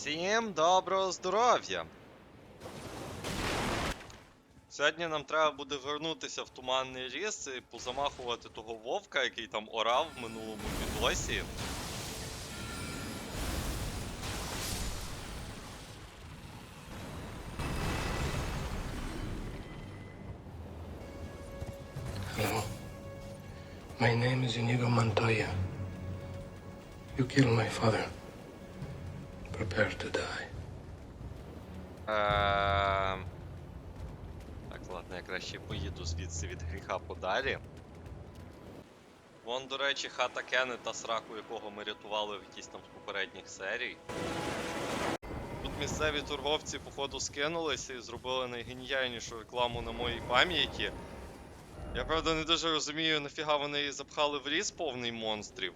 Всім доброго здоров'я! Сьогодні нам треба буде вернутися в туманний ліс і позамахувати того вовка, який там орав в минулому відосі. Hello. My name is Inigo Montoya. You killed my father. Prepare to die. Ем... Так, ладно, я краще поїду звідси від гріха подалі. Вон, до речі, хата Кеннета, сраку якого ми рятували в якійсь там з попередніх серій. Тут місцеві торговці, походу, скинулися і зробили найгеніальнішу рекламу на моїй пам'яті. Я правда не дуже розумію, нафіга вони її запхали в ліс повний монстрів.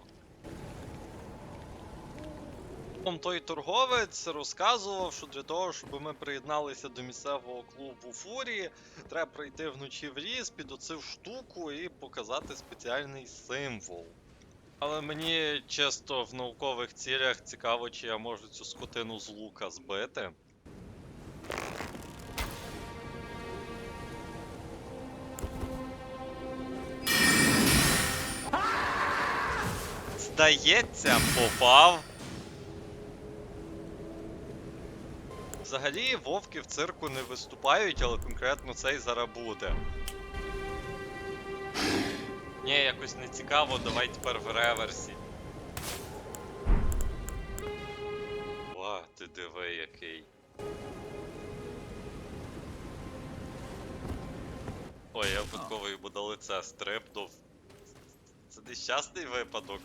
Той торговець розказував, що для того, щоб ми приєдналися до місцевого клубу Фурії, треба прийти вночі в ліс під оцю штуку і показати спеціальний символ. Але мені чисто в наукових цілях цікаво, чи я можу цю скотину з лука збити. Здається, попав. Взагалі, вовки в цирку не виступають, але конкретно цей зараз буде. Ні, якось не цікаво, давай тепер в реверсі. О, ти диви який. Ой, я випадково йому до лице стрибнув. Це нещасний випадок.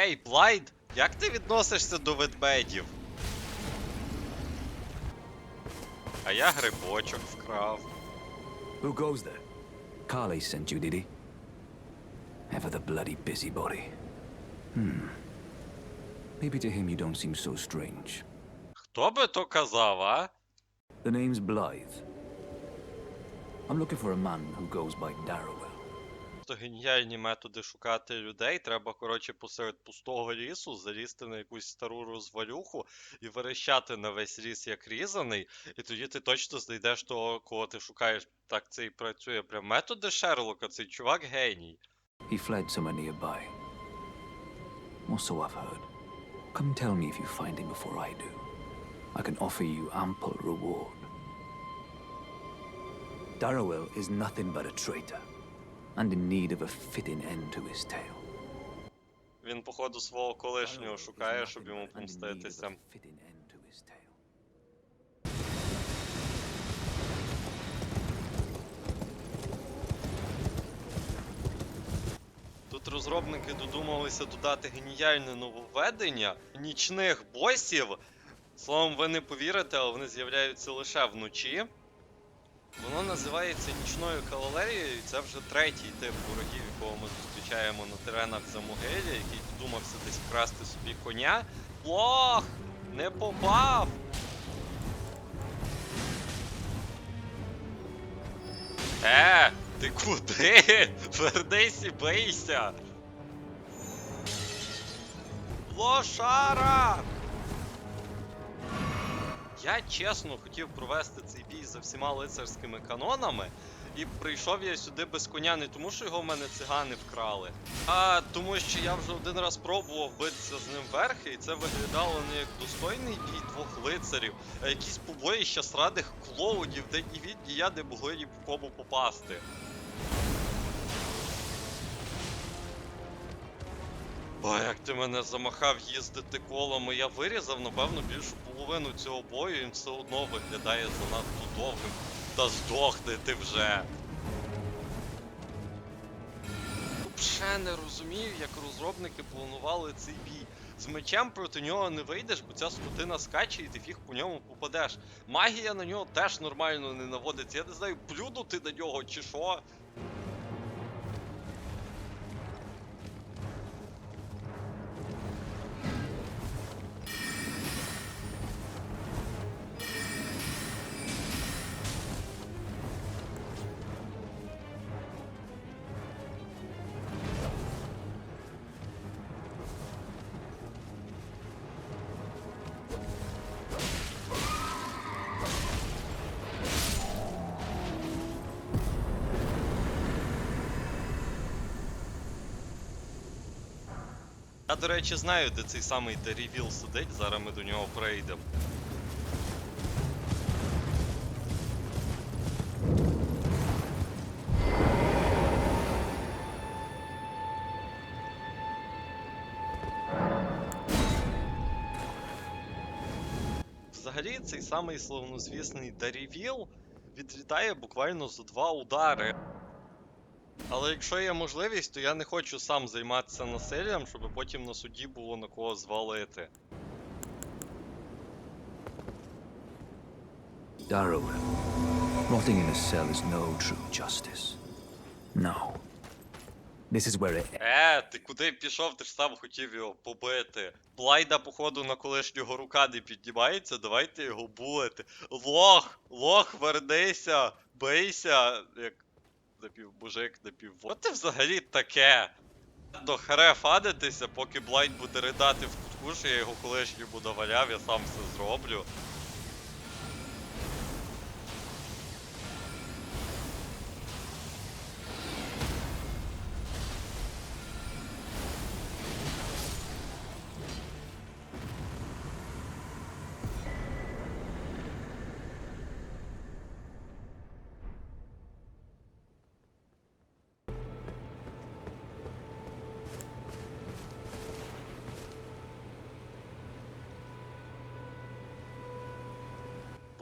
Ей, Блайд, як ти відносишся до ведмедів? А я грибочок вкрав. Who goes there? Carly sent you, did he? Ever the bloody busybody. Hmm. Maybe to him you don't seem so strange. Хто би то казав, а? The name's Blythe. I'm looking for a man who goes by Darrowell. То геніальні методи шукати людей. Треба, коротше, посеред пустого лісу залізти на якусь стару розвалюху і верещати на весь ліс як різаний, і тоді ти точно знайдеш того, кого ти шукаєш. Так це і працює. Прям методи Шерлока, цей чувак геній. He fled somewhere nearby. Or so I've heard. Come tell me if you find him before I do. I can offer you ample reward. Darrowell is nothing but a traitor, and in need of a fitting end to his tale. Він, походу, свого колишнього шукає, щоб йому помститися. Тут розробники додумалися додати геніальне нововведення нічних босів. Словом, ви не повірите, але вони з'являються лише вночі. Воно називається нічною кавалерією, і це вже третій тип ворогів, якого ми зустрічаємо на теренах Замогилля, який додумався десь вкрасти собі коня. Лох! Не попав! Е, ти куди? Вернись і бийся! Лошара! Я чесно хотів провести цей бій за всіма лицарськими канонами, і прийшов я сюди без коня не тому, що його в мене цигани вкрали, а тому, що я вже один раз пробував битися з ним верхи, і це виглядало не як достойний бій двох лицарів, а якісь побоїща срадих клоунів, де ні він, ні я не могли ні по кому попасти. Ба, як ти мене замахав їздити колами, я вирізав, напевно, більшу половину цього бою, він все одно виглядає занадто довгим. Та здохни ти вже. Взагалі не розумію, як розробники планували цей бій. З мечем проти нього не вийдеш, бо ця скотина скаче і ти фіг по ньому попадеш. Магія на нього теж нормально не наводиться. Я не знаю, плюнути на нього чи що. До речі, знаю, де цей самий Дерівіл сидить, зараз ми до нього прийдемо. Взагалі, цей самий славнозвісний Дарівіл відлітає буквально за два удари. Але якщо є можливість, то я не хочу сам займатися насиллям, щоб потім на суді було на кого звалити. Darrow, rotting in a cell is no true justice. No. This is where it Е, ти куди пішов? Ти ж сам хотів його побити. Блайда, походу, на колишнього рука не піднімається, давайте його булити. Лох! Лох, вернися! Бийся! Як напівмужик, напівво. Що ти взагалі таке? До хре фанитися, поки блайн буде ридати в кутку, що я його колишньому наваляв, я сам все зроблю.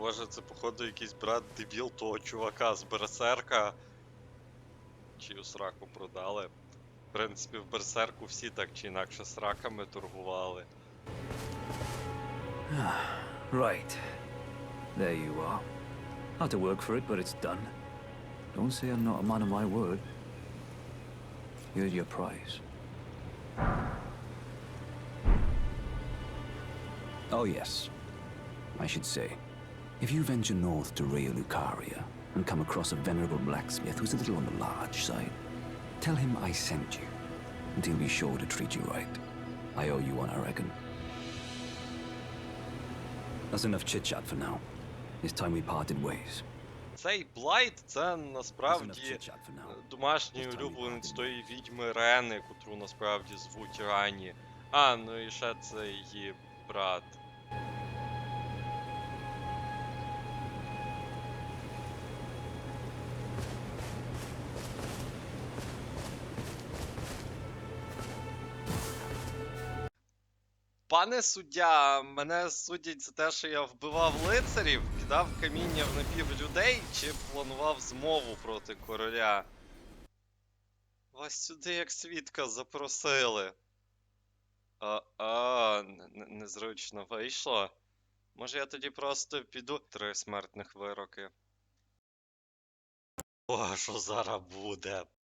Боже, це походу якийсь брат дебіл того чувака з берсерка. Чию сраку продали. В принципі, в берсерку всі так чи інакше сраками торгували. Right. There you are. Had to work for it, but it's done. Don't say I'm not a man of my word. Here's your prize. Oh, yes. I should say, if you venture north to Rea Lucaria and come across a venerable blacksmith who's a little on the large side, tell him I sent you, and he'll be sure to treat you right. I owe you one, I reckon. That's enough chit chat for now. It's time we parted ways. Цей Блайт це That's enough насправді chit chat for now. е, домашній улюбленець тої відьми Рени, котру насправді звуть Рані. А, ну і ще це її брат. Пане суддя, мене судять за те, що я вбивав лицарів, кидав каміння в напів людей чи планував змову проти короля. Вас сюди як свідка запросили. А, а незручно вийшло. Може я тоді просто піду три смертних вироки. О, що зараз буде?